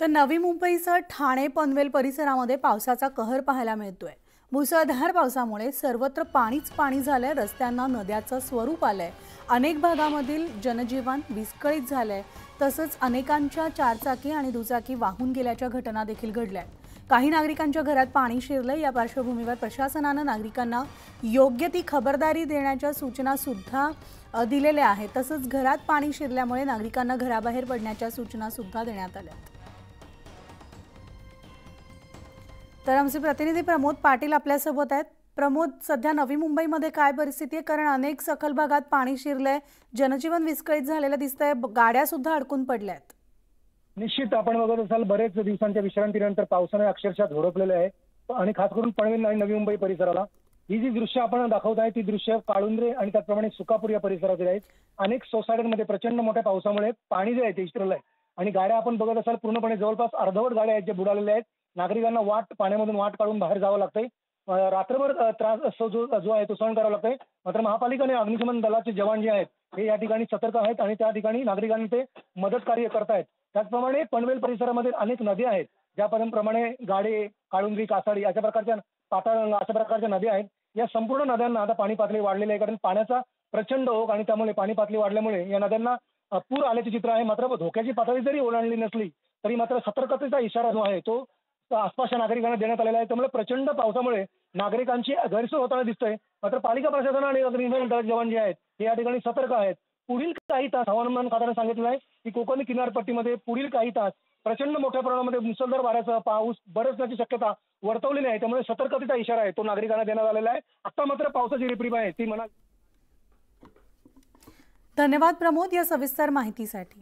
तर नवी मुंबईसह ठाणे पनवेल परिसरामध्ये पावसाचा कहर पाहायला मिळतोय. मुसळधार पावसामुळे सर्वत्र पाणीच पाणी झालंय रस्त्यांना नद्याचं स्वरूप आलंय. अनेक भागामधील जनजीवन विस्कळीत झालंय. तसंच अनेकांच्या चारचाकी आणि दुचाकी वाहून गेल्याच्या घटना देखील घडल्या काही नागरिकांच्या घरात पाणी शिरलंय या पार्श्वभूमीवर प्रशासनानं नागरिकांना योग्य ती खबरदारी देण्याच्या सूचना सुद्धा दिलेल्या आहेत. तसंच घरात पाणी शिरल्यामुळे नागरिकांना घराबाहेर पडण्याच्या सूचना सुद्धा देण्यात आल्या तर आमचे प्रतिनिधी प्रमोद पाटील आपल्यासोबत आहेत. प्रमोद सध्या नवी मुंबईमध्ये काय परिस्थिती आहे? कारण अनेक सखल भागात पाणी शिरलंय जनजीवन विस्कळीत झालेलं दिसतंय गाड्या सुद्धा अडकून पडल्या आहेत निश्चित आपण बघत असाल बरेच दिवसांच्या विश्रांतीनंतर पावसाने अक्षरशः झोडपलेलं आहे. आणि खास करून पनवेल आणि नवी मुंबई परिसराला. ही जी दृश्य आपण दाखवत आहे ती दृश्य काळुंद्रे आणि त्याचप्रमाणे सुकापूर या परिसरातील आहेत. अनेक सोसायट्यांमध्ये प्रचंड मोठ्या पावसामुळे पाणी जे आहे ते इस्त्रलं आहे आणि गाड्या आपण बघत असाल पूर्णपणे जवळपास अर्धवट गाड्या आहेत जे बुडालेल्या आहेत. नागरिकांना वाट पाण्यामधून वाट काढून बाहेर जावं लागतंय. रात्रभर त्रास असतो जो जो आहे तो सहन करावा लागतोय. मात्र महापालिका आणि अग्निशमन दलाचे जवान जे आहेत हे या ठिकाणी सतर्क आहेत आणि त्या ठिकाणी नागरिकांना ते मदत कार्य करतायत. त्याचप्रमाणे पनवेल परिसरामध्ये अनेक नद्या आहेत ज्याप्रमाणे गाडे काळुंगी कासाडी अशा प्रकारच्या पाताळ अशा प्रकारच्या नद्या आहेत. या संपूर्ण नद्यांना आता पाणी पातळी वाढलेली आहे कारण पाण्याचा प्रचंड ओघ आणि त्यामुळे पाणी पातळी वाढल्यामुळे या नद्यांना पूर आल्याचे चित्र आहे. मात्र धोक्याची पातळी जरी ओलांडली नसली तरी मात्र सतर्कतेचा इशारा जो आहे तो आसपासच्या नागरिकांना देण्यात आलेला आहे. त्यामुळे प्रचंड पावसामुळे नागरिकांची गैरसोय होताना दिसतोय. मात्र पालिका प्रशासन आणि अग्निशमन दल जवान जे आहेत हे या ठिकाणी सतर्क आहेत. पुढील काही तास हवामान खात्याने सांगितलं आहे की कोकण किनारपट्टीमध्ये पुढील काही तास प्रचंड मोठ्या प्रमाणामध्ये मुसळधार वाऱ्याचा पाऊस बरसण्याची शक्यता वर्तवलेली आहे. त्यामुळे सतर्कतेचा इशारा आहे. तो नागरिकांना देण्यात आलेला आहे. आता मात्र पावसाची रिप्रीप आहे. ती म्हणा धन्यवाद प्रमोद या सविस्तर माहितीसाठी.